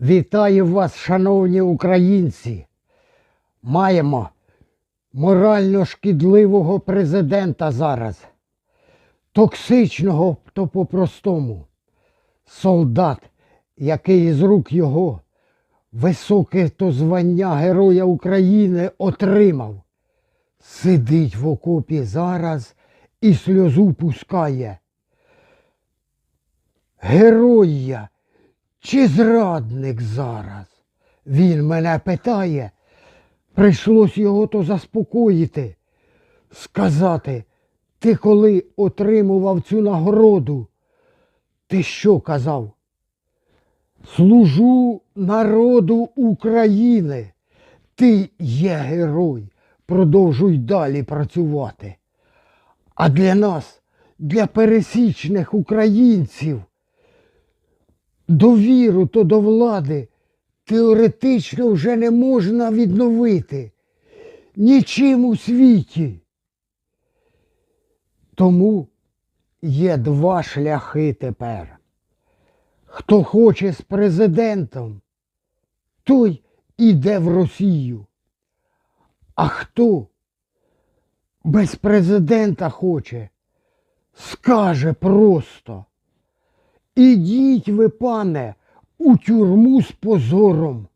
Вітаю вас, шановні українці. Маємо морально шкідливого президента зараз. Токсичного, то по-простому. Солдат, який із рук його високе то звання Героя України отримав. Сидить в окопі зараз і сльозу пускає. Герой я чи зрадник зараз? Він мене питає. Прийшлось його то заспокоїти, сказати, ти коли отримував цю нагороду, ти що казав? Служу народу України. Ти є герой. Продовжуй далі працювати. А для нас, для пересічних українців, довіру то до влади теоретично вже не можна відновити нічим у світі. Тому є два шляхи тепер. Хто хоче з президентом, той іде в Росію. А хто без президента хоче, скаже просто. Ідіть ви, пане, у тюрму з позором.